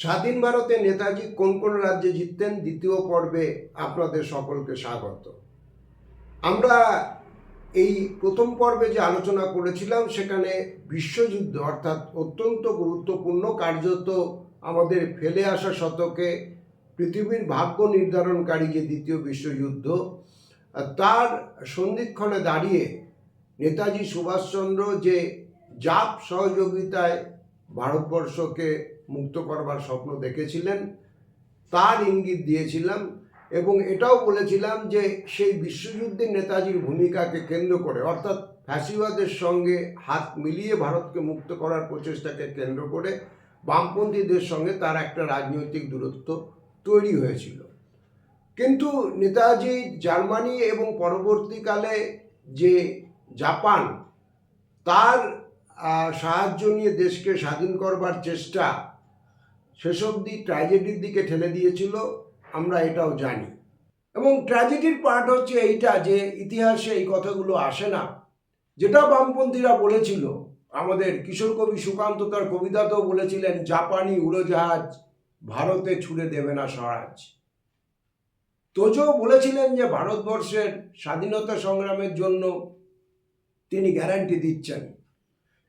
স্বাধীন ভারতে নেতাজি কোন কোন রাজ্যে জিততেন? দ্বিতীয় পর্বে আপনাদের সকলকে স্বাগত। আমরা এই প্রথম পর্বে যে আলোচনা করেছিলাম, সেখানে বিশ্বযুদ্ধ অর্থাৎ অত্যন্ত গুরুত্বপূর্ণ, কার্যত আমাদের ফেলে আসা শতকে পৃথিবীর ভাগ্য নির্ধারণকারী যে দ্বিতীয় বিশ্বযুদ্ধ, তার সন্ধিক্ষণে দাঁড়িয়ে নেতাজি সুভাষচন্দ্র যে জাপ সহযোগিতায় ভারতবর্ষকে মুক্ত করবার স্বপ্ন দেখেছিলেন। তার ইঙ্গিত দিয়েছিলাম এবং এটাও বলেছিলাম যে সেই বিশ্বযুদ্ধে নেতাজির ভূমিকাকে কেন্দ্র করে, অর্থাৎ ফ্যাসিবাদের সঙ্গে হাত মিলিয়ে ভারতকে মুক্ত করার প্রচেষ্টাকে কেন্দ্র করে বামপন্থীদের সঙ্গে তার একটা রাজনৈতিক দূরত্ব তৈরি হয়েছিল। কিন্তু নেতাজি জার্মানি এবং পরবর্তীকালে যে জাপান, তার সাহায্য নিয়ে দেশকে স্বাধীন করবার চেষ্টা শেষ অবধি ট্র্যাজেডির দিকে ঠেলে দিয়েছিল, আমরা এটাও জানি। এবং ট্র্যাজেডির পার্ট হচ্ছে এইটা যে, ইতিহাসে এই কথাগুলো আসে না। যেটা বামপন্থীরা বলেছিল, আমাদের কিশোর কবি সুকান্ত তার কবিতাতেও বলেছিলেন, জাপানি উড়োজাহাজ ভারতে ছুড়ে দেবে না স্বরাজ। তোজো বলেছিলেন যে, ভারতবর্ষের স্বাধীনতা সংগ্রামের জন্য তিনি গ্যারান্টি দিচ্ছেন।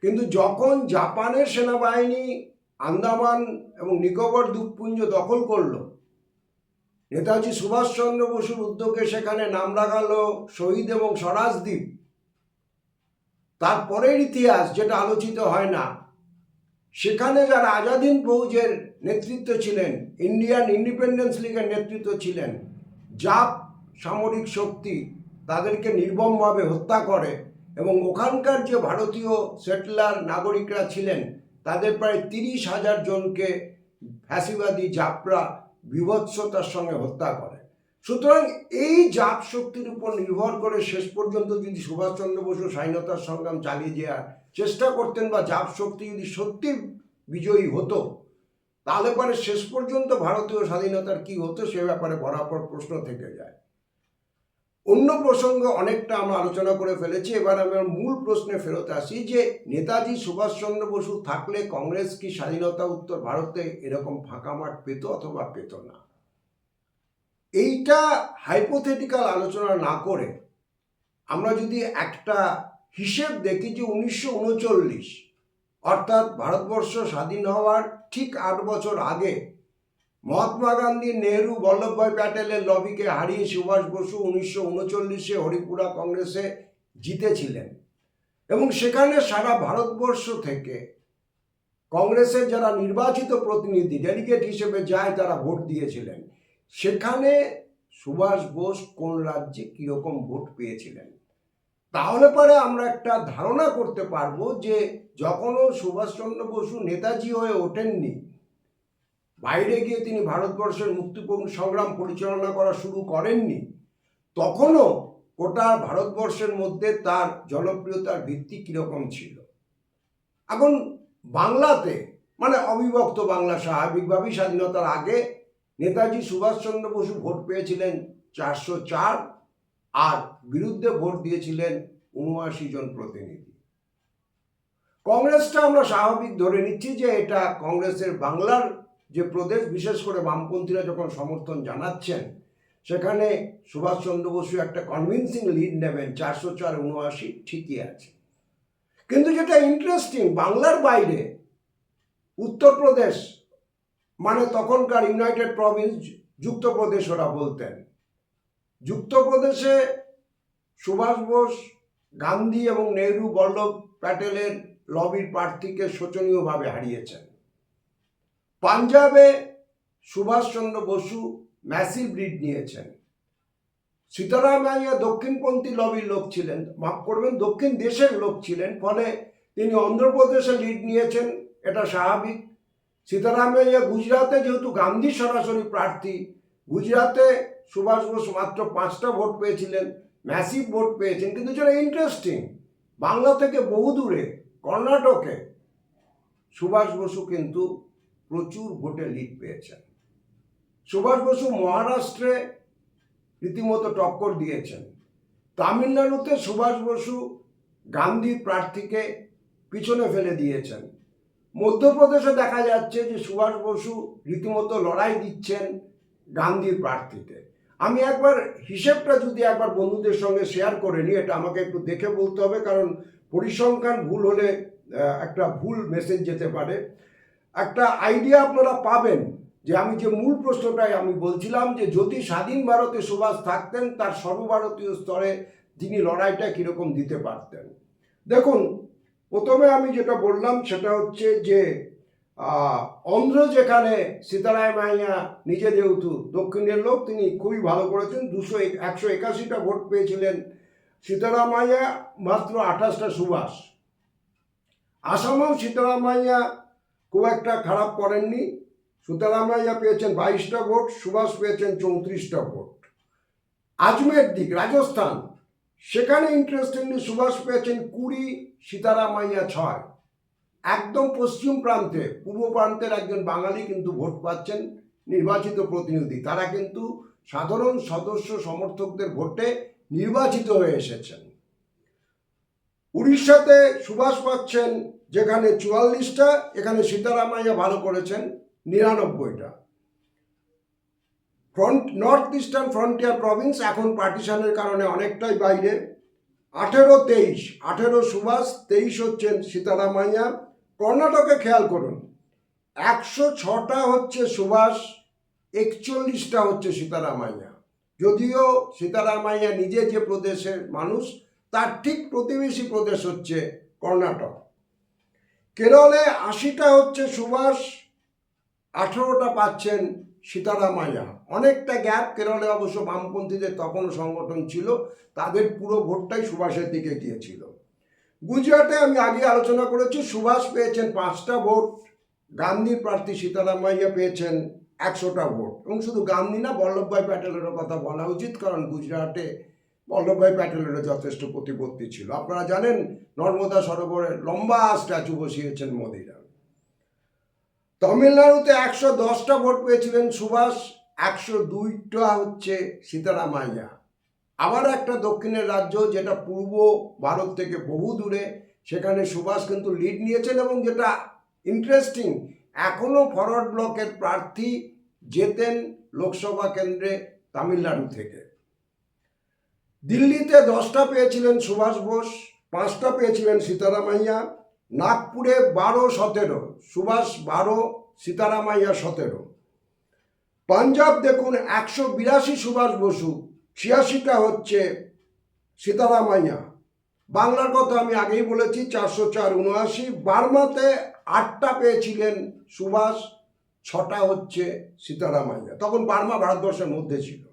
কিন্তু যখন জাপানের সেনাবাহিনী আন্দামান এবং নিকোবর দ্বীপপুঞ্জ দখল করল। নেতাজি সুভাষচন্দ্র বসুর উদ্যোগে সেখানে নাম লাগালো শহীদ এবং স্বরাজদ্বীপ তারপরের ইতিহাস যেটা আলোচিত হয় না, সেখানে যারা আজাদিন ফৌজের নেতৃত্ব ছিলেন, ইন্ডিয়ান ইন্ডিপেন্ডেন্স লীগের নেতৃত্ব ছিলেন জাপ সামরিক শক্তি তাদেরকে নির্মমভাবে হত্যা করে এবং ওখানকার যে ভারতীয় সেটলার নাগরিকরা ছিলেন তাদের প্রায় তিরিশ হাজার জনকে ফ্যাসিবাদী জাপরা বিভৎসতার সঙ্গে হত্যা করে। সুতরাং এই জাপ শক্তির উপর নির্ভর করে শেষ পর্যন্ত যদি সুভাষচন্দ্র বসু স্বাধীনতার সংগ্রাম চালিয়ে যাওয়ার চেষ্টা করতেন বা জাপ শক্তি যদি সত্যি বিজয়ী হতো, তাহলে পরে শেষ পর্যন্ত ভারতীয় স্বাধীনতার কি হতো সে ব্যাপারে বরাবর প্রশ্ন থেকে যায়। অন্য প্রসঙ্গে অনেকটা আমরা আলোচনা করে ফেলেছি। এবার আমি আমার মূল প্রশ্নে ফেরত আসি যে, নেতাজি সুভাষচন্দ্র বসু থাকলে কংগ্রেস কি স্বাধীনতা উত্তর ভারতে এরকম ফাঁকা মাঠ পেত অথবা পেত না? এইটা হাইপোথেটিক্যাল আলোচনা না করে আমরা যদি একটা হিসেব দেখি যে উনিশশো উনচল্লিশ অর্থাৎ ভারতবর্ষ স্বাধীন হওয়ার ঠিক আট বছর আগে মহাত্মা গান্ধী নেহরু বল্লভভাই প্যাটেলের লবিকে হারিয়ে সুভাষ বসু উনিশশো উনচল্লিশে হরিপুরা কংগ্রেসে জিতেছিলেন। এবং সেখানে সারা ভারতবর্ষ থেকে কংগ্রেসের যারা নির্বাচিত প্রতিনিধি ডেলিগেট হিসেবে যায়, তারা ভোট দিয়েছিলেন। সেখানে সুভাষ বোস কোন রাজ্যে কীরকম ভোট পেয়েছিলেন? তাহলে পরে আমরা একটা ধারণা করতে পারব যে যখনও সুভাষচন্দ্র বসু নেতাজি হয়ে ওঠেননি বাইরে গিয়ে তিনি ভারতবর্ষের মুক্তিপূর্ণ সংগ্রাম পরিচালনা করা শুরু করেননি, তখনও গোটা ভারতবর্ষের মধ্যে তার জনপ্রিয়তার ভিত্তি কীরকম ছিল? এখন বাংলাতে মানে অবিভক্ত বাংলা স্বাভাবিকভাবেই স্বাধীনতার আগে নেতাজি সুভাষচন্দ্র বসু ভোট পেয়েছিলেন চারশো চার, আর বিরুদ্ধে ভোট দিয়েছিলেন উনআশি জন প্রতিনিধি। কংগ্রেসটা আমরা স্বাভাবিক ধরে নিচ্ছি যে এটা কংগ্রেসের বাংলার যে প্রদেশ, বিশেষ করে বামপন্থীরা যখন সমর্থন জানাচ্ছেন, সেখানে সুভাষচন্দ্র বসু একটা কনভিনসিং লিড নেবেন, চারশো চার উনআশি ঠিকই আছে। কিন্তু যেটা ইন্টারেস্টিং বাংলার বাইরে, উত্তরপ্রদেশ মানে তখনকার ইউনাইটেড প্রভিন্স যুক্তপ্রদেশ ওরা বলতেন। যুক্তপ্রদেশে সুভাষ বোস, গান্ধী এবং নেহরু, বল্লভ প্যাটেলের লবির প্রার্থীকে শোচনীয়ভাবে হারিয়েছেন। পাঞ্জাবে সুভাষচন্দ্র বসু ম্যাসিভ লিড নিয়েছেন। সীতারামাইয়া দক্ষিণপন্থী লবির লোক ছিলেন, মাফ করবেন, দক্ষিণ দেশের লোক ছিলেন, ফলে তিনি অন্ধ্রপ্রদেশে লিড নিয়েছেন, এটা স্বাভাবিক। সীতারামাইয়া গুজরাতে যেহেতু গান্ধী সরাসরি প্রার্থী, গুজরাতে সুভাষ বোস মাত্র পাঁচটা ভোট পেয়েছিলেন ম্যাসিভ ভোট পেয়েছেন, কিন্তু যেটা ইন্টারেস্টিং বাংলা থেকে বহু দূরে কর্ণাটকে সুভাষ বসু কিন্তু প্রচুর ভোটে লিড পেয়েছেন। সুভাষ বসু মহারাষ্ট্রে রীতিমতো টক্কর দিয়েছেন। তামিলনাড়ুতে সুভাষ বসু গান্ধী প্রার্থীকে পিছনে ফেলে দিয়েছেন। মধ্যপ্রদেশে দেখা যাচ্ছে যে সুভাষ বসু রীতিমতো লড়াই দিচ্ছেন গান্ধীর প্রার্থীতে। আমি একবার হিসেবটা যদি একবার বন্ধুদের সঙ্গে শেয়ার করে নিই, এটা আমাকে একটু দেখে বলতে হবে, কারণ পরিসংখ্যান ভুল হলে একটা ভুল মেসেজ যেতে পারে। একটা আইডিয়া আপনারা পাবেন যে আমি যে মূল প্রশ্নটাই আমি বলছিলাম যে যদি স্বাধীন ভারতে সুভাষ থাকতেন, তার সর্বভারতীয় স্তরে তিনি লড়াইটা কীরকম দিতে পারতেন? দেখুন, প্রথমে আমি যেটা বললাম সেটা হচ্ছে যে অন্ধ্র যেখানে সীতারায় মাইয়া নিজে যেহেতু দক্ষিণের লোক, তিনি খুবই ভালো করেছেন। দুশো একশো একাশিটা ভোট পেয়েছিলেন সীতারামাইয়া মাত্র আঠাশটা সুভাষ। আসামেও সীতারামাইয়া খুব একটা খারাপ করেননি। সীতারামাইয়া পেয়েছেন, বাইশটা ভোট, সুভাষ পেয়েছেন চৌত্রিশটা ভোট। আজমের দিক, রাজস্থান, সেখানে ইন্টারেস্টিংলি সুভাষ পেয়েছেন কুড়ি, সীতারামাইয়া ছয়। একদম পশ্চিম প্রান্তে, পূর্ব প্রান্তের একজন বাঙালি কিন্তু ভোট পাচ্ছেন নির্বাচিত প্রতিনিধি। তারা কিন্তু সাধারণ সদস্য সমর্থকদের ভোটে নির্বাচিত হয়ে এসেছেন। উড়িষ্যাতে সুভাষ পাচ্ছেন যেখানে চুয়াল্লিশটা, এখানে সীতারামাইয়া ভালো করেছেন, নিরানব্বইটা। Front north eastern frontier province এখন পার্টিশনের কারণে অনেকটাই বাইরে। আঠেরো তেইশ, আঠেরো সুভাষ, তেইশ হচ্ছেন সীতারামাইয়া। কর্ণাটকে খেয়াল করুন, একশো ছটা হচ্ছে সুভাষ, একচল্লিশটা হচ্ছে সীতারামাইয়া। যদিও সীতারামাইয়া নিজে যে প্রদেশের মানুষ, তার ঠিক প্রতিবেশী প্রদেশ হচ্ছে কর্ণাটক। কেরলে আশিটা হচ্ছে সুভাষ, আঠেরোটা পাচ্ছেন সীতারাম সীতারামাইয়া অনেকটা গ্যাপ কেরলে অবশ্য বামপন্থীদের তখন সংগঠন ছিল, তাদের পুরো ভোটটাই সুভাষের দিকে গিয়েছিল। গুজরাটে আমি আগে আলোচনা করেছি, সুভাষ পেয়েছেন পাঁচটা ভোট গান্ধীর প্রার্থী সীতারাম সীতারামাইয়া পেয়েছেন একশোটা ভোট। এবং শুধু গান্ধী না, বল্লভভাই প্যাটেলেরও কথা বলা উচিত, কারণ গুজরাটে বল্লভভাই প্যাটেলেরও যথেষ্ট প্রতিপত্তি ছিল। আপনারা জানেন, নর্মদা সরোবরে লম্বা স্ট্যাচু বসিয়েছেন মোদিরা। তামিলনাড়ুতে একশো দশটা ভোট পেয়েছিলেন সুভাষ, একশো দুইটা হচ্ছে সীতারামাইয়া। আবার একটা দক্ষিণের রাজ্য যেটা পূর্ব ভারত থেকে বহু দূরে, সেখানে সুভাষ কিন্তু লিড নিয়েছেন এবং যেটা ইন্টারেস্টিং এখনও ফরওয়ার্ড ব্লকের প্রার্থী যেতেন লোকসভা কেন্দ্রে তামিলনাড়ু থেকে। দিল্লিতে দশটা পেয়েছিলেন সুভাষ বোস, পাঁচটা পেয়েছিলেন সীতারামাইয়া, নাগপুরে বারো সতেরো, সুভাষ বারো, সীতারামাইয়া সতেরো। পাঞ্জাব দেখুন একশো বিরাশি সুভাষ বসু, ছিয়াশিটা হচ্ছে সীতারামাইয়া। বাংলার কথা আমি আগেই বলেছি, চারশো চার উনআশি। বার্মাতে আটটা পেয়েছিলেন সুভাষ, ছটা হচ্ছে সীতারামাইয়া। তখন বার্মা ভারতবর্ষের মধ্যে ছিল।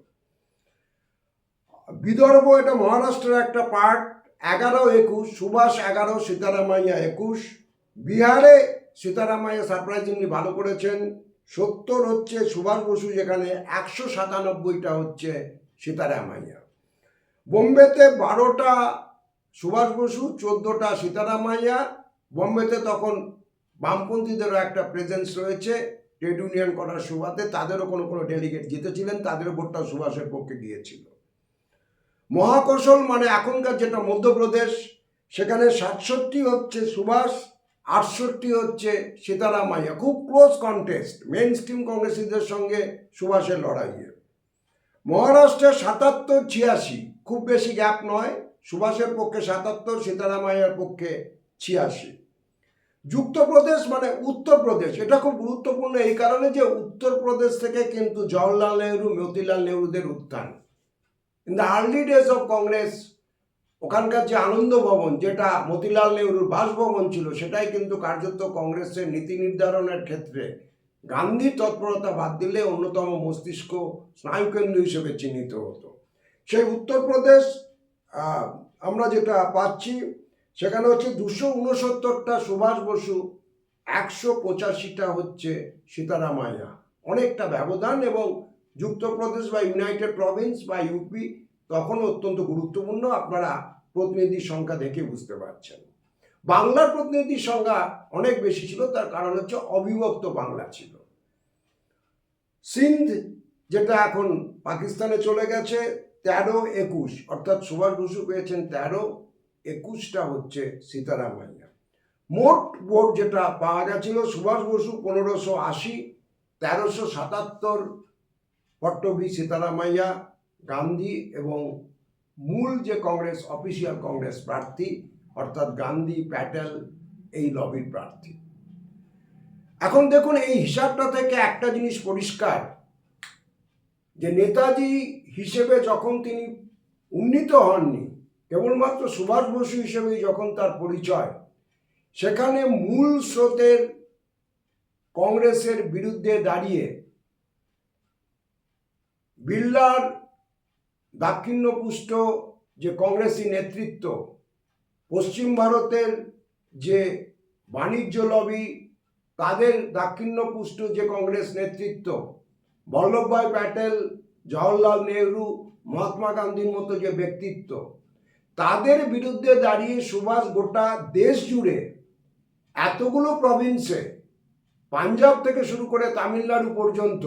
বিদর্ভ এটা মহারাষ্ট্রের একটা পার্ট, এগারো একুশ, সুভাষ এগারো, সীতারামাইয়া একুশ। বিহারে সীতারামাইয়া সারপ্রাইজিংলি ভালো করেছেন, সত্তর হচ্ছে সুভাষ বসু যেখানে, একশো সাতানব্বইটা হচ্ছে সীতারামাইয়া। বোম্বেতে বারোটা সুভাষ বসু, চোদ্দোটা সীতারামাইয়া। বোম্বেতে তখন বামপন্থীদেরও একটা প্রেজেন্স রয়েছে ট্রেড ইউনিয়ন করার সুবাদে। তাদেরও কোনো কোনো ডেলিগেট জিতেছিলেন তাদেরও ভোটটা সুভাষের পক্ষে গিয়েছিল। মহাকৌশল মানে এখনকার যেটা মধ্যপ্রদেশ, সেখানে সাতষট্টি হচ্ছে সুভাষ, আটষট্টি হচ্ছে সীতারামাইয়া। খুব ক্লোজ কন্টেস্ট মেন স্ট্রিম কংগ্রেসীদের সঙ্গে সুভাষের লড়াইয়ে মহারাষ্ট্রে সাতাত্তর ছিয়াশি, খুব বেশি গ্যাপ নয়, সুভাষের পক্ষে সাতাত্তর, সীতারামাইয়ার পক্ষে ছিয়াশি। যুক্তপ্রদেশ মানে উত্তরপ্রদেশ, এটা খুব গুরুত্বপূর্ণ এই কারণে যে উত্তরপ্রদেশ থেকে কিন্তু জওহরলাল নেহরু, মতিলাল নেহরুদের উত্থান। In the early days of Congress ওখানকার যে আনন্দ ভবন, যেটা মতিলাল নেহরুর বাসভবন ছিল, সেটাই কিন্তু কার্যত কংগ্রেসের নীতি নির্ধারণের ক্ষেত্রে গান্ধীর তৎপরতা বাদ দিলে অন্যতম মস্তিষ্ক স্নায়ুকেন্দ্র হিসেবে চিহ্নিত হতো। সেই উত্তরপ্রদেশ আমরা যেটা পাচ্ছি, সেখানে হচ্ছে দুশো উনসত্তরটা সুভাষ বসু, একশো পঁচাশিটা হচ্ছে সীতারামাইয়া। অনেকটা ব্যবধান এবং যুক্তপ্রদেশ বা ইউনাইটেড প্রভিন্স বা ইউপি তখন অত্যন্ত গুরুত্বপূর্ণ। আপনারা প্রতিনিধির সংখ্যা দেখে বুঝতে পারছেন। বাংলার প্রতিনিধির সংখ্যা অনেক বেশি ছিল, তার কারণ হচ্ছে অবিভক্ত বাংলা ছিল। সিন্ধ, যেটা এখন পাকিস্তানে চলে গেছে, তেরো একুশ, অর্থাৎ সুভাষ বসু পেয়েছেন তেরো, একুশটা হচ্ছে সীতারামাইয়া। মোট ভোট যেটা পাওয়া গেছিল, সুভাষ বসু পনেরোশো আশি, তেরোশো সাতাত্তর পট্টবি, সীতারামাইয়া, গান্ধী এবং মূল যে কংগ্রেস, অফিসিয়াল কংগ্রেস প্রার্থী, অর্থাৎ গান্ধী, প্যাটেল, এই লবির প্রার্থী। এখন দেখুন, এই হিসাবটা থেকে একটা জিনিস পরিষ্কার, যে নেতাজি হিসেবে যখন তিনি উন্নীত হননি, কেবলমাত্র সুভাষ বসু হিসেবেই যখন তার পরিচয়, সেখানে মূল স্রোতের কংগ্রেসের বিরুদ্ধে দাঁড়িয়ে বিড়লার দাক্ষিণ্যপুষ্ট যে কংগ্রেসি নেতৃত্ব, পশ্চিম ভারতের যে বাণিজ্য লবি, তাদের দাক্ষিণ্যপুষ্ট যে কংগ্রেস নেতৃত্ব বল্লভভাই প্যাটেল, জওহরলাল নেহরু, মহাত্মা গান্ধীর মতো যে ব্যক্তিত্ব, তাদের বিরুদ্ধে দাঁড়িয়ে সুভাষ গোটা দেশ জুড়ে এতগুলো প্রভিন্সে পাঞ্জাব থেকে শুরু করে তামিলনাড়ু পর্যন্ত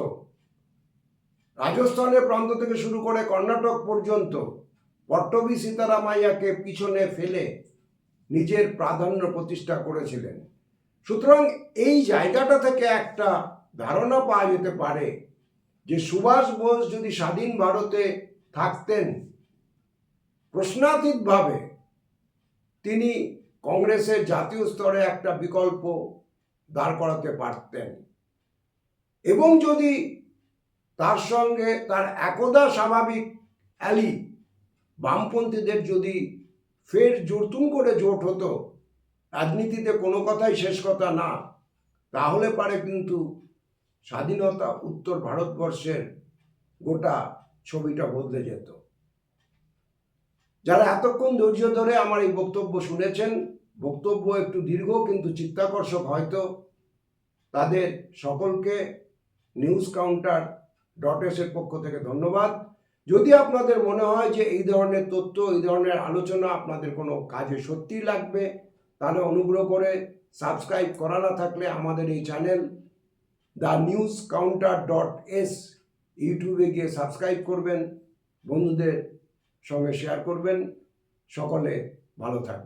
রাজস্থানের প্রান্ত থেকে শুরু করে কর্ণাটক পর্যন্ত পট্টবি সীতারামাইয়াকে পিছনে ফেলে নিজের প্রাধান্য প্রতিষ্ঠা করেছিলেন। সুতরাং এই জায়গাটা থেকে একটা ধারণা পাওয়া যেতে পারে যে সুভাষ বোস যদি স্বাধীন ভারতে থাকতেন, প্রশ্নাতীতভাবে তিনি কংগ্রেসের জাতীয় স্তরে একটা বিকল্প দাঁড় করাতে পারতেন। এবং যদি তার সঙ্গে তার একদা স্বাভাবিক অ্যালি বামপন্থীদের যদি ফের জোরতুম করে জোট হতো, রাজনীতিতে কোনো কথাই শেষ কথা না, তাহলে পারে কিন্তু স্বাধীনতা উত্তর ভারতবর্ষের গোটা ছবিটা বদলে যেত। যারা এতক্ষণ ধৈর্য ধরে আমার এই বক্তব্য শুনেছেন, বক্তব্য একটু দীর্ঘ কিন্তু চিত্তাকর্ষক হয়তো, তাদের সকলকে নিউজ কাউন্টার ডট এসের পক্ষ থেকে ধন্যবাদ। যদি আপনাদের মনে হয় যে এই ধরনের তথ্য, এই ধরনের আলোচনা আপনাদের কোনো কাজে সত্যি লাগবে, তাহলে অনুগ্রহ করে সাবস্ক্রাইব করা না থাকলে আমাদের এই channel the news counter dot S ইউটিউবে গিয়ে সাবস্ক্রাইব করবেন, বন্ধুদের সঙ্গে শেয়ার করবেন। সকলে ভালো থাকবেন।